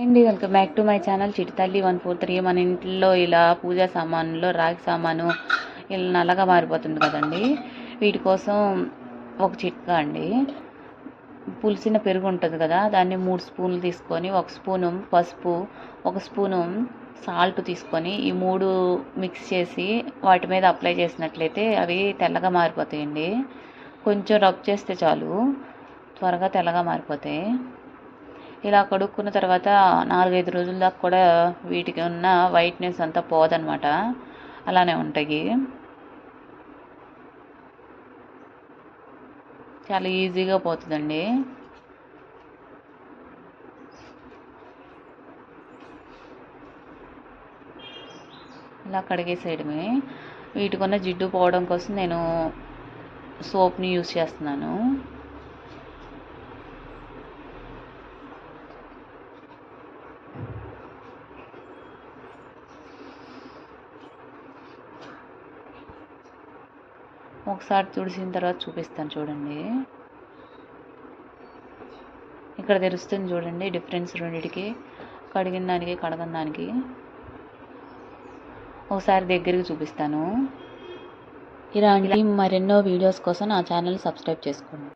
అండి welcome back to my channel Chitithalli one four three మన ఇంట్లో ఇలా పూజా సామాన్లో రాగి సామాను ఇలా నల్లగా మారిపోతుంది కదండి. వీటి కోసం ఒక చిట్కా అండి. పులిసిన పెరుగు ఉంటుంది కదా దాన్ని మూడు స్పూన్లు తీసుకొని ఒక స్పూను పసుపు ఒక స్పూను సాల్ట్ తీసుకొని ఈ మూడు మిక్స్ చేసి వాటి మీద అప్లై చేసినట్లయితే అవి తెల్లగా మారిపోతాయండి. కొంచెం రబ్ చేస్తే చాలు త్వరగా తెల్లగా మారిపోతాయి. ఇలా కడుక్కున్న తర్వాత నాలుగైదు రోజుల దాకా కూడా వీటికి ఉన్న వైట్నెస్ అంతా పోదనమాట అలానే ఉంటాయి. చాలా ఈజీగా పోతుందండి. ఇలా కడిగేసేయడమే వీటికున్న జిడ్డు పోవడం కోసం నేను సోప్ని యూస్ చేస్తున్నాను. ఒకసారి తుడిసిన తర్వాత చూపిస్తాను చూడండి. ఇక్కడ తెలుస్తుంది చూడండి డిఫరెన్స్ రెండింటికి కడిగిన దానికి కడగని దానికి. ఒకసారి దగ్గరికి చూపిస్తాను. ఇలాంటి మరెన్నో వీడియోస్ కోసం నా ఛానల్ సబ్స్క్రైబ్ చేసుకోండి.